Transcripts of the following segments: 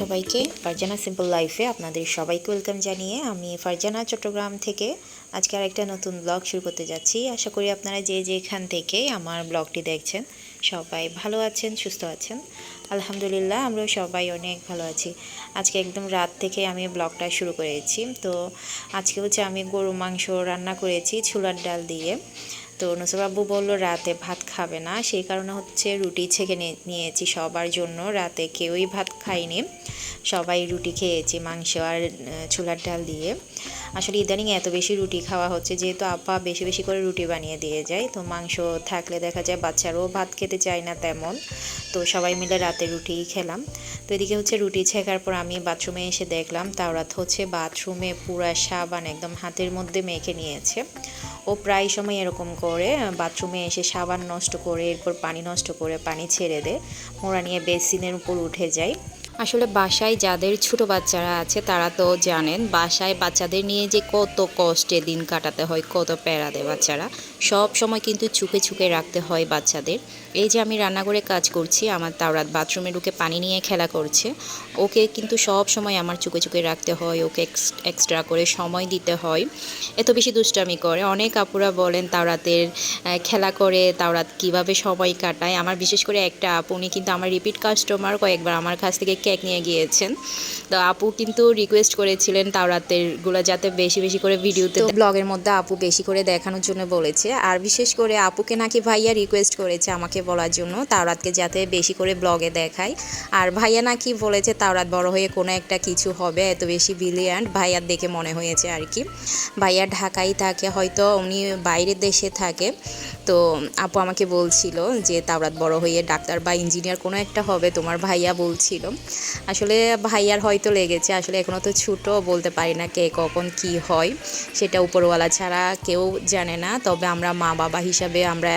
সবাইকে। ফারজানা সিম্পল লাইফে আপনাদের সবাইকে ওয়েলকাম জানিয়ে আমি ফারজানা চট্টগ্রাম থেকে আজকে আরেকটা নতুন ব্লগ শুরু করতে যাচ্ছি। আশা করি আপনারা যে যেখান থেকে আমার ব্লগটি দেখছেন সবাই ভালো আছেন, সুস্থ আছেন। আলহামদুলিল্লাহ, আমরাও সবাই অনেক ভালো আছি। আজকে একদম রাত থেকে আমি ব্লগটা শুরু করেছি। তো আজকে হচ্ছে আমি গরু মাংস রান্না করেছি ছোলার ডাল দিয়ে। তো নসরবাবু বলল, রাতে ভাত খাবে না। সেই কারণে হচ্ছে রুটি ছেঁকে নিয়ে- নিয়েছি সবার জন্য। রাতে কেউই ভাত খায়নি। সবাই রুটি খেয়েছি, মাংস আর ছোলার ডাল দিয়ে। আসলে ইদানিং এত বেশি রুটি খাওয়া হচ্ছে যেহেতু আপা বেশি বেশি করে রুটি বানিয়ে দিয়ে যায়, তো মাংস থাকলে দেখা যায় বাচ্চারাও ভাত খেতে চায় না তেমন। তো সবাই মিলে রাতে রুটিই খেলাম। তো এদিকে হচ্ছে রুটি ছেঁকার পর আমি বাথরুমে এসে দেখলাম তাওরাত হচ্ছে বাথরুমে পুরা সাবান একদম হাতের মধ্যে মেখে নিয়েছে। ও প্রায় সময় এরকম করে, বাথরুমে এসে সাবান নষ্ট করে, এরপর পানি নষ্ট করে পানি ছেড়ে দেয়। মোড়া নিয়ে বেসিনের উপর উঠে যায়। আসলে বাসায় যাদের ছোট বাচ্চারা আছে, তারা তো জানেন, বাসায় বাচ্চাদের নিয়ে যে কত কষ্টে দিন কাটাতে হয়, কত প্যারা দেয় বাচ্চারা। সব সময় কিন্তু চুপে চুপে রাখতে হয় বাচ্চাদের। এই যে আমি রান্নাঘরে কাজ করছি, আমার তাওরাত বাথরুমে ঢুকে পানি নিয়ে খেলা করছে। ওকে কিন্তু সব সময় আমার চুকে চুকে রাখতে হয়, ওকে এক্সট্রা করে সময় দিতে হয়। এত বেশি দুষ্টামি করে। অনেক আপুরা বলেন, তাওরাতের খেলা করে, তাওরাত কীভাবে সময় কাটায়। আমার বিশেষ করে একটা আপু, উনি কিন্তু আমার রিপিট কাস্টমার কয়েকবার আমার কাছ থেকে কেক নিয়ে গিয়েছেন। তো আপু কিন্তু রিকোয়েস্ট করেছিলেন তাওরাতেরগুলো যাতে বেশি বেশি করে ভিডিওতে ব্লগের মধ্যে আপু বেশি করে দেখানোর জন্য বলেছে। আর বিশেষ করে আপুকে নাকি ভাইয়া রিকোয়েস্ট করেছে আমাকে বলার জন্য তাওরাতকে যাতে বেশি করে ব্লগে দেখায়। আর ভাইয়া নাকি বলেছে তাওরাত বড় হয়ে কোনো একটা কিছু হবে, এত বেশি ব্রিলিয়ান্ট ভাইয়ার দেখে মনে হয়েছে আর কি। ভাইয়া ঢাকায় থাকে, হয়তো উনি বাইরের দেশে থাকে। তো আপু আমাকে বলছিল যে, তাওরাত বড় হয়ে ডাক্তার বা ইঞ্জিনিয়ার কোনো একটা হবে তোমার ভাইয়া বলছিল। আসলে ভাইয়ার হয়তো লেগেছে, আসলে এখনও তো ছোটো, বলতে পারি না কে কখন কি হয়, সেটা উপরওয়ালা ছাড়া কেউ জানে না। তবে আমরা মা বাবা হিসাবে আমরা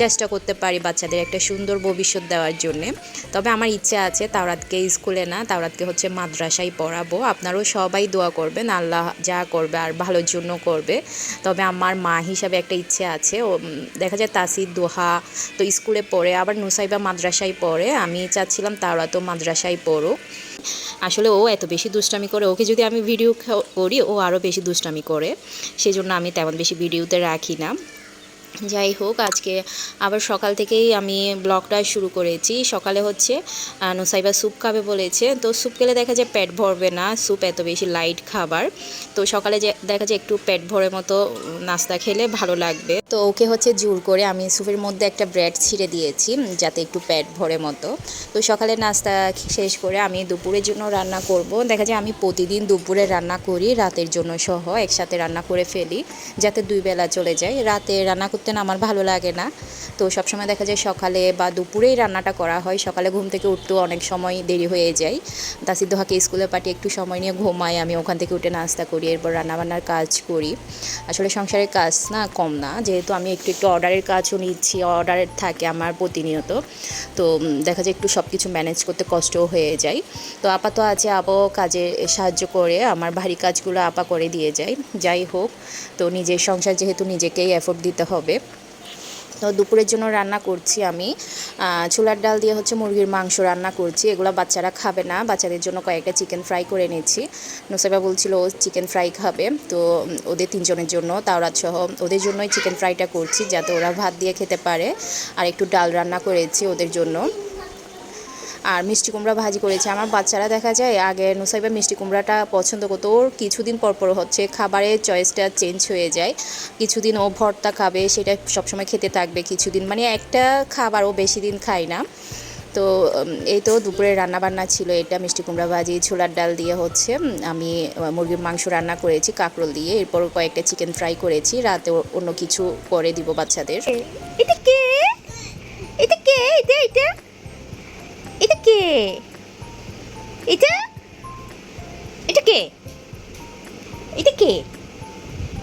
চেষ্টা করতে পারি বাচ্চাদের একটা সুন্দর ভবিষ্যৎ দেওয়ার জন্যে। তবে আমার ইচ্ছা আছে তাওরাতকে স্কুলে না, তাওরাতকে হচ্ছে মাদ্রাসায় পড়াবো। আপনারাও সবাই দোয়া করবেন, আল্লাহ যা করবে আর ভালোর জন্য করবে। তবে আমার মা হিসাবে একটা ইচ্ছে আছে, ও দেখা যায় তাসির, দোহা, তো স্কুলে পড়ে, আবার নুসাইবা মাদ্রাসায় পড়ে। আমি চাচ্ছিলাম তারা তো মাদ্রাসায় পড়ুক। আসলে ও এত বেশি দুষ্টামি করে, ওকে যদি আমি ভিডিও করি, ও আরও বেশি দুষ্টামি করে। সেজন্য আমি তেমন বেশি ভিডিওতে রাখি না। যাই হোক, আজকে আবার সকাল থেকেই আমি ব্লগটা শুরু করেছি। সকালে হচ্ছে নুসাইবা স্যুপ খাবে বলেছে। তো স্যুপ খেলে দেখা যায় পেট ভরবে না, স্যুপ এত বেশি লাইট খাবার। তো সকালে যে, দেখা যায় একটু পেট ভরের মতো নাস্তা খেলে ভালো লাগবে। তো ওকে হচ্ছে জোর করে আমি স্যুপের মধ্যে একটা ব্রেড ছিঁড়ে দিয়েছি, যাতে একটু পেট ভরে মতো। তো সকালে নাস্তা শেষ করে আমি দুপুরের জন্য রান্না করব। দেখা যায় আমি প্রতিদিন দুপুরে রান্না করি, রাতের জন্য সহ একসাথে রান্না করে ফেলি, যাতে দুই বেলা চলে যায়। রাতে রান্না করতে না আমার ভালো লাগে না। তো সবসময় দেখা যায় সকালে বা দুপুরেই রান্নাটা করা হয়। সকালে ঘুম থেকে উঠতেও অনেক সময় দেরি হয়ে যায়। তাসির দোহাকে স্কুলে পাঠিয়ে একটু সময় নিয়ে ঘুমাই। আমি ওখান থেকে উঠে নাস্তা করি, এরপর রান্নাবান্নার কাজ করি। আসলে সংসারের কাজ না কম না। যেহেতু আমি একটু একটু অর্ডারের কাজও নিচ্ছি অর্ডারের থাকে আমার প্রতিনিয়ত। তো দেখা যায় একটু সব কিছু ম্যানেজ করতে কষ্টও হয়ে যায়। তো আপাতত আছে, আপাও কাজে সাহায্য করে। আমার ভারী কাজগুলো আপা করে দিয়ে যায়। যাই হোক, তো নিজের সংসার যেহেতু নিজেকেই এফোর্ট দিতে হবে তো দুপুরের জন্য রান্না করছি আমি। ছোলার ডাল দিয়ে হচ্ছে মুরগির মাংস রান্না করছি। এগুলো বাচ্চারা খাবে না। বাচ্চাদের জন্য কয়েকটা চিকেন ফ্রাই করে নিয়েছি নোসেবা বলছিল, ও চিকেন ফ্রাই খাবে। তো ওদের তিনজনের জন্য, তাওরাত সহ ওদের জন্যই চিকেন ফ্রাইটা করছি, যাতে ওরা ভাত দিয়ে খেতে পারে। আর একটু ডাল রান্না করেছি ওদের জন্য। আর মিষ্টি কুমড়া ভাজি করেছি। আমার বাচ্চারা দেখা যায় আগে নুসাইবা মিষ্টি কুমড়াটা পছন্দ করতো। ওর কিছুদিন পর পর হচ্ছে খাবারের চয়েসটা চেঞ্জ হয়ে যায়। কিছুদিন ও ভর্তা খাবে, সেটা সবসময় খেতে থাকবে কিছুদিন। মানে একটা খাবার ও বেশি দিন খায় না। তো এই তো দুপুরে রান্না বান্না ছিল। এটা মিষ্টি কুমড়া ভাজি, ছোলার ডাল দিয়ে হচ্ছে আমি মুরগির মাংস রান্না করেছি, কাঁকরোল দিয়ে। এরপর কয়েকটা চিকেন ফ্রাই করেছি। রাতে অন্য কিছু করে দিব বাচ্চাদের। এটা কে? এটা কে? এটা এটা? এটা কে? এটা? এটা কে? এটা কে?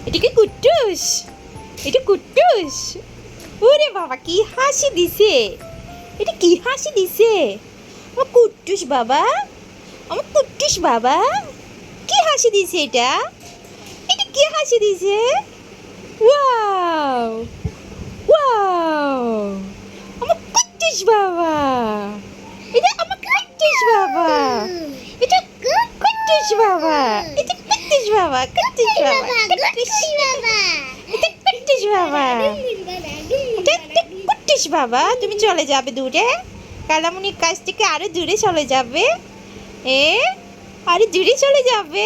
এটা কি কুট্টুস? এটা কুট্টুস? ওরে বাবা, কি হাসি দিছে। এটা কি হাসি দিছে? আমার কুট্টুস বাবা? আমার কুট্টুস বাবা? কি হাসি দিছে এটা? এটা কি হাসি দিছে? ওয়াও! ওয়াও! আমার কুট্টুস বাবা! এটা আমার কুট্টুস বাবা কুট্টুস বাবা এটা কুট্টুস বাবা কুট্টুস বাবা কুট্টুস এটা কুট্টুস বাবা এটা এটা বাবা তুমি চলে যাবে দূরে। কালামুনির কাছ থেকে আরও দূরে চলে যাবে। এ আরে দূরে চলে যাবে।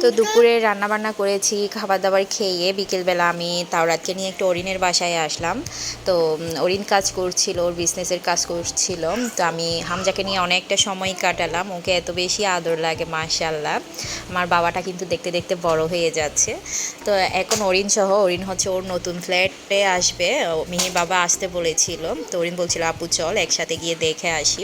তো দুপুরে রান্না বান্না করেছি খাবার দাবার খেয়ে বিকেলবেলা আমি তাওরাতকে নিয়ে একটু অরিনের বাসায় আসলাম। তো অরিন কাজ করছিল, ওর বিজনেসের কাজ করছিল। তো আমি হামজাকে নিয়ে অনেকটা সময় কাটালাম। ওকে এত বেশি আদর লাগে মাশাল্লাহ আমার বাবাটা কিন্তু দেখতে দেখতে বড় হয়ে যাচ্ছে। তো এখন অরিন সহ, অরিন হচ্ছে ওর নতুন ফ্ল্যাটে আসবে। মিহির বাবা আসতে বলেছিল। তো অরিন বলছিল, আপু, চল, একসাথে গিয়ে দেখে আসি।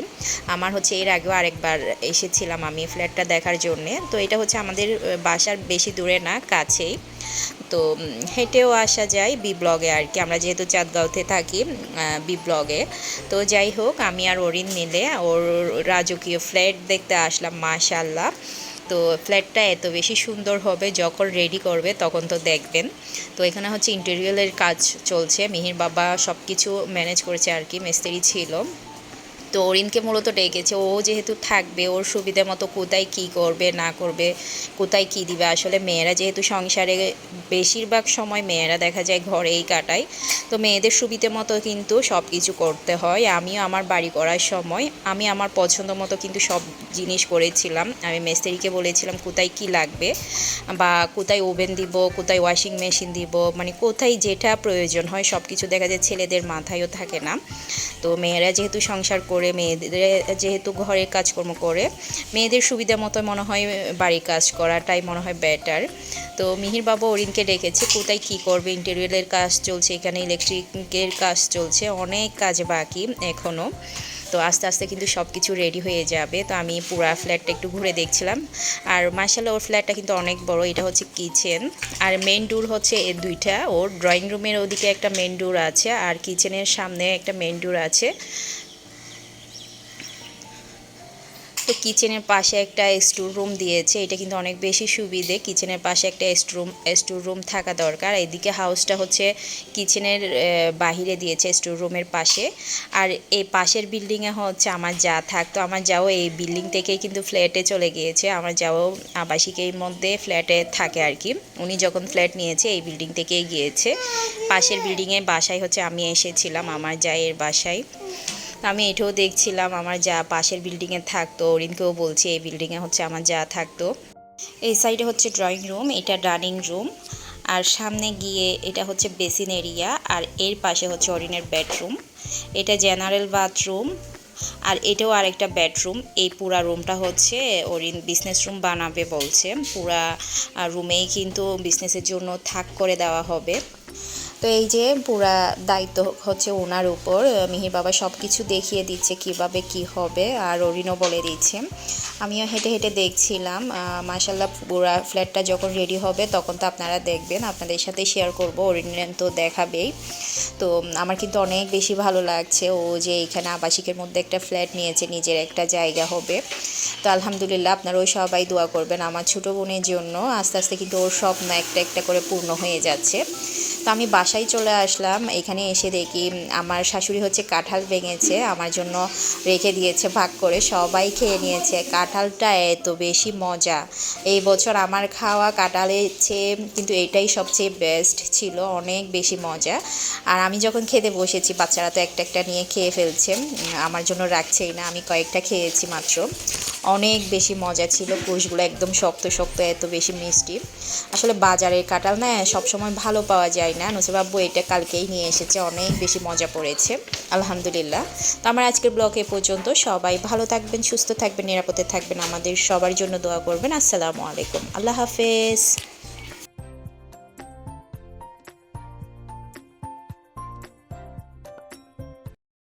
আমার হচ্ছে এর আগেও আরেকবার এসেছিলাম আমি ফ্ল্যাটটা দেখার জন্যে। তো এটা হচ্ছে আমাদের বাসার বেশি দূরে না, কাছেই। তো হেঁটেও আসা যায় বি ব্লগে আর কি। আমরা যেহেতু চাঁদগাঁওতে থাকি বি ব্লগে। তো যাই হোক, আমি আর অরিন মিলে ওর রাজকীয় ফ্ল্যাট দেখতে আসলাম মাশাল্লাহ তো ফ্ল্যাটটা এত বেশি সুন্দর হবে, যখন রেডি করবে তখন তো দেখবেন। তো এখানে হচ্ছে ইন্টেরিয়লের কাজ চলছে। মিহির বাবা সব কিছু ম্যানেজ করেছে আর কি, মিস্ত্রি ছিল। তো অরিনকে মূলত ডেকেছে, ও যেহেতু থাকবে, ওর সুবিধে মতো কোথায় কী করবে, না করবে, কোথায় কী দিবে, আসলে মেয়েরা যেহেতু সংসারে বেশিরভাগ সময় মেয়েরা দেখা যায় ঘরেই কাটায়, তো মেয়েদের সুবিধে মতো কিন্তু সব কিছু করতে হয়। আমিও আমার বাড়ি করার সময়, আমি আমার পছন্দ মতো কিন্তু সব জিনিস করেছিলাম। আমি মিস্ত্রিকে বলেছিলাম, কোথায় কি লাগবে? বা কোথায় ওভেন দিব, কোথায় ওয়াশিং মেশিন দিব মানে কোথায় যেটা প্রয়োজন হয় সব কিছু দেখা যায় ছেলেদের মাথায়ও থাকে না। তো মেয়েরা যেহেতু সংসার করে মেয়েদের, যেহেতু ঘরের কাজকর্ম করে, মেয়েদের সুবিধা মতো মনে হয় বাড়ির কাজ করাটাই মনে হয় বেটার তো মিহির বাবা অরিনকে ডেকেছে, কোথায় কি করবে ইন্টেরিয়রের কাজ চলছে এখানে ইলেকট্রিকের কাজ চলছে, অনেক কাজ বাকি এখনও তো আস্তে আস্তে কিন্তু সব কিছু রেডি হয়ে যাবে। তো আমি পুরা ফ্ল্যাটটা একটু ঘুরে দেখছিলাম। আর মার্শাল্লাহ ওর ফ্ল্যাটটা কিন্তু অনেক বড়, এটা হচ্ছে কিচেন আর মেন ডোর হচ্ছে এ দুইটা, ওর ড্রয়িং রুমের ওদিকে একটা মেন ডোর আছে, আর কিচেনের সামনে একটা মেন ডোর আছে। তো কিচেনের পাশে একটা স্টোর রুম দিয়েছে। এটা কিন্তু অনেক বেশি সুবিধে। কিচেনের পাশে একটা স্টোর স্টোর রুম থাকা দরকার। এদিকে হাউসটা হচ্ছে কিচেনের বাহিরে দিয়েছে স্টোর রুমের পাশে। আর এই পাশের বিল্ডিংয়ে হচ্ছে আমার যা থাকতো আমার যাও এই বিল্ডিং থেকেই কিন্তু ফ্ল্যাটে চলে গিয়েছে। আমার যাও আবাসিকের মধ্যে ফ্ল্যাটে থাকে আর কি। উনি যখন ফ্ল্যাট নিয়েছে, এই বিল্ডিং থেকেই গিয়েছে। পাশের বিল্ডিংয়ে বাসায় হচ্ছে আমি এসেছিলাম। আমার জায়ের বাসায়। আমি এটাও দেখছিলাম, আমার যা পাশের বিল্ডিংয়ে থাকতো, অরিনকেও বলছি, এই বিল্ডিংয়ে হচ্ছে আমার যা থাকতো। এই সাইডে হচ্ছে ড্রয়িং রুম এটা ডাইনিং রুম আর সামনে গিয়ে এটা হচ্ছে বেসিন এরিয়া আর এর পাশে হচ্ছে অরিনের বেডরুম এটা জেনারেল বাথরুম আর এটাও আরেকটা বেডরুম এই পুরা রুমটা হচ্ছে অরিন বিজনেস রুম বানাবে বলছে, পুরা রুমেই কিন্তু বিজনেসের জন্য থাক করে দেওয়া হবে। তো এই যে পুরা দায়িত্ব হচ্ছে ওনার উপর মিহির বাবা সব কিছু দেখিয়ে দিচ্ছে কীভাবে কি হবে আর অরিনও বলে দিচ্ছে। আমিও হেঁটে হেঁটে দেখছিলাম মাসাল্লাহ পুরা ফ্ল্যাটটা যখন রেডি হবে তখন তো আপনারা দেখবেন, আপনাদের সাথে শেয়ার করব অরিন তো দেখাবেই। তো আমার কিন্তু অনেক বেশি ভালো লাগছে ও যে এখানে আবাসিকের মধ্যে একটা ফ্ল্যাট নিয়েছে, নিজের একটা জায়গা হবে। তো আলহামদুলিল্লাহ আপনারাও সবাই দোয়া করবেন আমার ছোটো বোনের জন্য, আস্তে আস্তে কিন্তু ওর স্বপ্ন একটা একটা করে পূর্ণ হয়ে যাচ্ছে। তো আমি বাসায় চলে আসলাম। এখানে এসে দেখি আমার শাশুড়ি হচ্ছে কাঁঠাল ভেঙেছে, আমার জন্য রেখে দিয়েছে ভাগ করে, সবাই খেয়ে নিয়েছে। কাঁঠালটা এত বেশি মজা। এই বছর আমার খাওয়া কাঁঠালের চেয়ে কিন্তু এটাই সবচেয়ে বেস্ট ছিল, অনেক বেশি মজা। আর আমি যখন খেতে বসেছি, বাচ্চারা তো একটা একটা নিয়ে খেয়ে ফেলছে আমার জন্য রাখছেই না, আমি কয়েকটা খেয়েছি মাত্র। অনেক বেশি মজা ছিল কোষগুলো একদম শক্ত শক্ত, এত বেশি মিষ্টি। আসলে বাজারের কাঁঠাল না, সবসময় ভালো পাওয়া যায় না নসিবাব্বু এটা কালকেই নিয়ে এসেছে, অনেক বেশি মজা পড়েছে, আলহামদুলিল্লাহ। তো আমার আজকের ব্লগ এ পর্যন্ত, সবাই ভালো থাকবেন, সুস্থ থাকবেন, নিরাপদে থাকবেন, আমাদের সবার জন্য দোয়া করবেন, আসসালামু আলাইকুম, আল্লাহ হাফেজ।